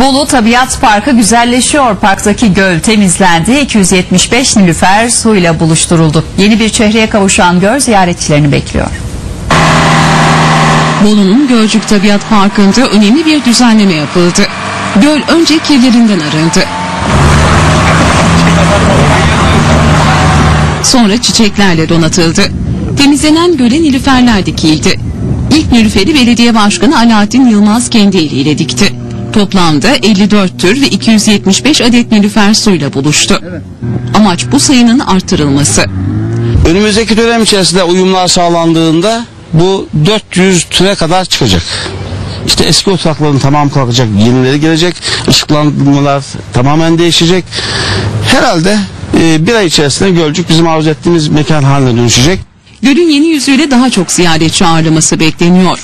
Bolu Tabiat Parkı güzelleşiyor. Parktaki göl temizlendi. 275 nilüfer suyla buluşturuldu. Yeni bir çehreye kavuşan göl ziyaretçilerini bekliyor. Bolu'nun Gölcük Tabiat Parkı'nda önemli bir düzenleme yapıldı. Göl önce kirlerinden arındı. Sonra çiçeklerle donatıldı. Temizlenen göle nilüferler dikildi. İlk nilüferi belediye başkanı Alaaddin Yılmaz kendi eliyle dikti. Toplamda 54 tür ve 275 adet nilüfer suyla buluştu. Amaç bu sayının arttırılması. Önümüzdeki dönem içerisinde uyumlar sağlandığında bu 400 türe kadar çıkacak. İşte eski oturakların tamam kalkacak, yenileri gelecek, ışıklandırmalar tamamen değişecek. Herhalde e, bir ay içerisinde Gölcük bizim arzu ettiğimiz mekan haline dönüşecek. Gölün yeni yüzüyle daha çok ziyaretçi ağırlaması bekleniyor.